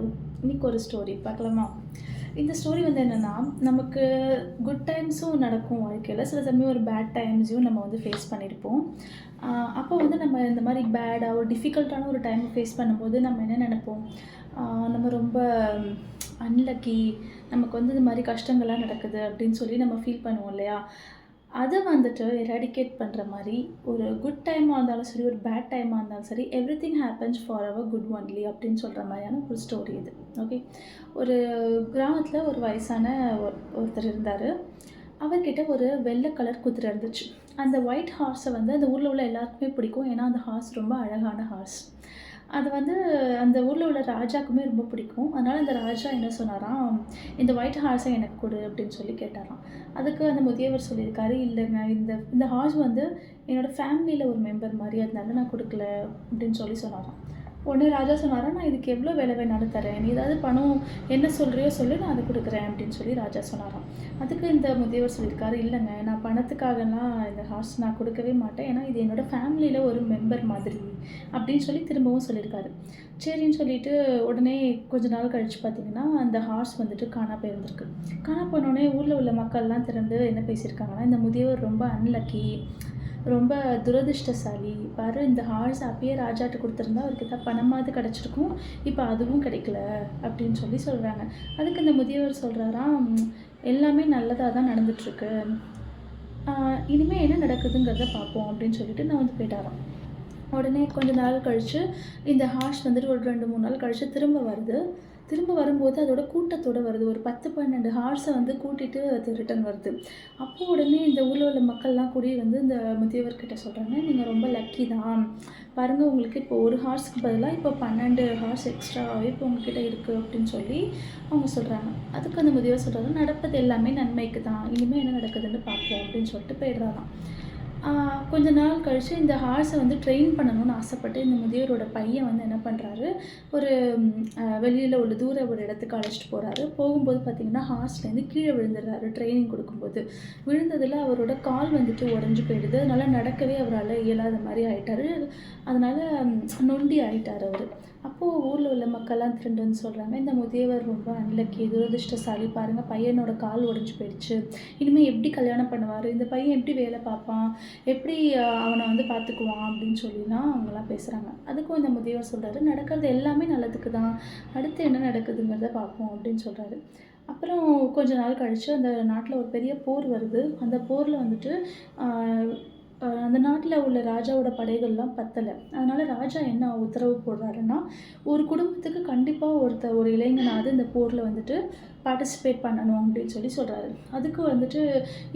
All இன்னைக்கு ஒரு story பார்க்கலாமா? இந்த ஸ்டோரி வந்து என்னென்னா நமக்கு குட் டைம்ஸும் நடக்கும் வாழ்க்கையில். சில சமயம் ஒரு பேட் டைம்ஸையும் நம்ம வந்து ஃபேஸ் பண்ணியிருப்போம் அப்போ வந்து நம்ம இந்த மாதிரி பேடாக ஒரு டிஃபிகல்ட்டான ஒரு டைம் ஃபேஸ் பண்ணும்போது நம்ம என்ன நினைப்போம்? நம்ம ரொம்ப அன்லக்கி நமக்கு வந்து இந்த மாதிரி கஷ்டங்கள்லாம் நடக்குது அப்படின்னு சொல்லி நம்ம ஃபீல் பண்ணுவோம் இல்லையா? அதை வந்துட்டு எராடிகேட் பண்ணுற மாதிரி ஒரு குட் டைமாக இருந்தாலும் சரி ஒரு பேட் டைமாக இருந்தாலும் சரி everything happens for our good only அப்படின்னு சொல்கிற மாதிரியான ஒரு ஸ்டோரி இது. ஓகே ஒரு கிராமத்தில் ஒரு வயசான ஒரு- ஒருத்தர் இருந்தார். அவர்கிட்ட ஒரு வெள்ளை கலர் குதிரை இருந்துச்சு. அந்த ஒயிட் ஹார்ஸை வந்து அந்த ஊரில் உள்ள எல்லாருக்குமே பிடிக்கும். ஏன்னா அந்த ஹார்ஸ் ரொம்ப அழகான ஹார்ஸ் அது வந்து அந்த ஊரில் உள்ள ராஜாக்குமே ரொம்ப பிடிக்கும். அதனால் அந்த ராஜா என்ன சொன்னாராம் இந்த ஒயிட் ஹார்ஸை எனக்கு கொடு அப்படின்னு சொல்லி கேட்டாராம். அதுக்கு அந்த முதியவர் சொல்லியிருக்காரு இல்லைங்க இந்த இந்த ஹார்ஸ் வந்து என்னோடய ஃபேமிலியில் ஒரு மெம்பர் மாதிரி அதனால நான் கொடுக்கல அப்படின்னு சொல்லி சொன்னாராம். உடனே ராஜா சொன்னாரா நான் இதுக்கு எவ்வளோ வேலை வேணாலும் தரேன். நீ ஏதாவது பணம் என்ன சொல்கிறியோ சொல்லி நான் அதை கொடுக்குறேன் அப்படின்னு சொல்லி ராஜா சொன்னாராம். அதுக்கு இந்த முதியவர் சொல்லியிருக்காரு இல்லைங்க நான் பணத்துக்காகலாம் இந்த ஹார்ஸ் நான் கொடுக்கவே மாட்டேன். ஏன்னா இது என்னோட ஃபேமிலியில் ஒரு மெம்பர் மாதிரி அப்படின்னு சொல்லி திரும்பவும் சொல்லியிருக்காரு. சரின்னு சொல்லிட்டு உடனே கொஞ்ச நாள் கழிச்சு பார்த்தீங்கன்னா அந்த ஹார்ஸ் வந்துட்டு காணா போயிருந்திருக்கு. காணா போனோடனே ஊரில் உள்ள மக்கள்லாம் திறந்து என்ன பேசியிருக்காங்கன்னா இந்த முதியவர் ரொம்ப அன்லக்கி ரொம்ப துரதிர்ஷ்டசாலி. பாரு இந்த ஹார்ஸ் அப்பயே ராஜாட்ட கொடுத்துருந்தா அவருக்கு தான் பணமாவது கிடச்சிருக்கும். இப்போ அதுவும் கிடைக்கல அப்படின்னு சொல்லி சொல்கிறாங்க அதுக்கு இந்த முதியவர் சொல்கிறாராம் எல்லாமே நல்லதாக தான் நடந்துட்டுருக்கு. இனிமேல் என்ன நடக்குதுங்கிறத பார்ப்போம் அப்படின்னு சொல்லிட்டு நான் வந்து போயிட்டாராம். உடனே கொஞ்ச நாள் கழித்து இந்த ஹார்ஸ் வந்துட்டு ஒரு ரெண்டு மூணு நாள் கழித்து திரும்ப வருது. திரும்ப வரும்போது அதோட கூட்டத்தோட வருது. ஒரு பத்து பன்னெண்டு ஹார்ஸை வந்து கூட்டிகிட்டு அது ரிட்டர்ன் வருது. அப்போ உடனே இந்த ஊரில் உள்ள மக்கள்லாம் கூடி வந்து இந்த முதியவர்கிட்ட சொல்கிறாங்க நீங்கள் ரொம்ப லக்கி தான். பாருங்கள் உங்களுக்கு இப்போ ஒரு ஹார்ஸ்க்கு பதிலாக இப்போ பன்னெண்டு ஹார்ஸ் எக்ஸ்ட்ராவே இப்போ உங்ககிட்ட இருக்குது அப்படின்னு சொல்லி அவங்க சொல்கிறாங்க அதுக்கு அந்த முதியவர் சொல்கிறாங்க நடப்பது எல்லாமே நன்மைக்கு தான். இனிமேல் என்ன நடக்குதுன்னு பார்ப்போம் அப்படின்னு சொல்லிட்டு போயிடுறாராம். கொஞ்ச நாள் கழித்து இந்த ஹார்ஸை வந்து ட்ரெயின் பண்ணணும்னு ஆசைப்பட்டு இந்த முதியோரோட பையன் வந்து என்ன பண்ணுறாரு ஒரு வெளியில் உள்ள தூர ஒரு இடத்துக்கு அழைச்சிட்டு போகிறாரு போகும்போது பார்த்தீங்கன்னா ஹார்ஸ்லேருந்து கீழே விழுந்துடுறாரு ட்ரைனிங் கொடுக்கும்போது. விழுந்ததில் அவரோட கால் வந்துட்டு உடஞ்சி போயிடுது. அதனால் நடக்கவே அவரால் இயலாத மாதிரி ஆயிட்டாரு. அதனால் நொண்டி ஆயிட்டார் அவர். அப்போது ஊரில் உள்ள மக்கள்லாம் திரண்டு வந்து சொல்கிறாங்க இந்த முதியவர் ரொம்ப அன்லக்கி துரதிருஷ்டசாலி பாருங்கள் பையனோட கால் உடஞ்சி போயிடுச்சு. இனிமேல் எப்படி கல்யாணம் பண்ணுவார்? இந்த பையன் எப்படி வேலை பார்ப்பான்? எப்படி அவனை வந்து பார்த்துக்குவான் அப்படின்னு சொல்லிலாம் அவங்கெல்லாம் பேசுகிறாங்க அதுக்கும் இந்த முதியவர் சொல்கிறாரு நடக்கிறது எல்லாமே நல்லதுக்கு தான் அடுத்து என்ன நடக்குதுங்கிறத பார்ப்போம் அப்படின்னு சொல்கிறாரு அப்புறம் கொஞ்ச நாள் கழித்து அந்த நாட்டில் ஒரு பெரிய போர் வருது. அந்த போரில் வந்துட்டு அந்த நாட்டில் உள்ள ராஜாவோட படைகள்லாம் பத்தலை. அதனால் ராஜா என்ன உத்தரவு போடுறாருன்னா ஒரு குடும்பத்துக்கு கண்டிப்பாக ஒருத்த ஒரு இளைஞனாவது இந்த போரில் வந்துட்டு பார்ட்டிசிபேட் பண்ணணும் அப்படின்னு சொல்லி சொல்கிறாரு அதுக்கு வந்துட்டு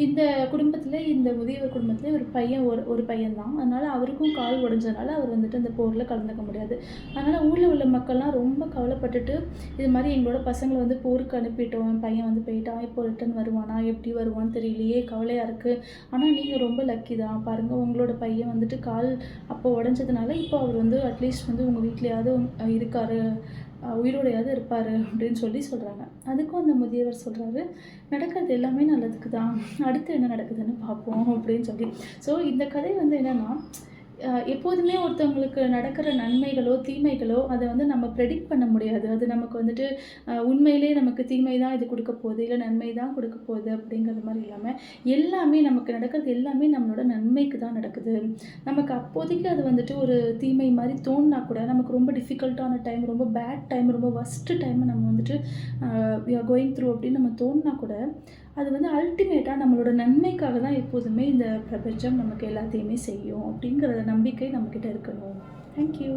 இந்த குடும்பத்தில் இந்த முதியவர் குடும்பத்தில் ஒரு பையன் ஒரு ஒரு பையன் தான் அதனால் அவருக்கும் கால் உடஞ்சதுனால அவர் வந்துட்டு அந்த போரில் கலந்துக்க முடியாது. அதனால் ஊரில் உள்ள மக்கள்லாம் ரொம்ப கவலைப்பட்டுட்டு இது மாதிரி எங்களோட பசங்களை வந்து போருக்கு அனுப்பிட்டோம். என் பையன் வந்து போயிட்டான். இப்போ ரிட்டன் வருவானா? எப்படி வருவான்னு தெரியலையே. கவலையாக இருக்குது ஆனால் நீங்கள் ரொம்ப லக்கி தான். பாருங்கள் உங்களோட பையன் வந்துட்டு கால் அப்போ உடஞ்சதுனால இப்போ அவர் வந்து அட்லீஸ்ட் வந்து உங்கள் வீட்லேயாவது இருக்காரு. உயிரோடையாவது இருப்பார் அப்படின்னு சொல்லி சொல்கிறாங்க அதுக்கும் அந்த முதியவர் சொல்கிறாரு நடக்கிறது எல்லாமே நல்லதுக்கு தான் அடுத்து என்ன நடக்குதுன்னு பார்ப்போம் அப்படின்னு சொல்லி. ஸோ இந்த கதை வந்து என்னென்னா எப்போதுமே ஒருத்தவங்களுக்கு நடக்கிற நன்மைகளோ தீமைகளோ அதை வந்து நம்ம ப்ரெடிக்ட் பண்ண முடியாது. அது நமக்கு வந்துட்டு உண்மையிலே நமக்கு தீமை தான் இது கொடுக்க போகுது இல்லை நன்மை தான் கொடுக்க போகுது அப்படிங்கிறது மாதிரி இல்லாமல் எல்லாமே நமக்கு நடக்கிறது எல்லாமே நம்மளோட நன்மைக்கு தான் நடக்குது. நமக்கு அப்போதைக்கு அது வந்துட்டு ஒரு தீமை மாதிரி தோணுனா கூட நமக்கு ரொம்ப டிஃபிகல்ட்டான டைம் ரொம்ப பேட் டைம் ரொம்ப ஒஸ்ட்டு டைம் நம்ம வந்துட்டு வி ஆர் கோயிங் த்ரூ அப்படின்னு நம்ம தோணுனா கூட அது வந்து அல்டிமேட்டாக நம்மளோட நன்மைக்காக தான் எப்போதுமே இந்த பிரபஞ்சம் நமக்கு எல்லாத்தையுமே செய்யும் அப்படிங்கிற நம்பிக்கை நம்மக்கிட்ட இருக்கணும். தேங்க்யூ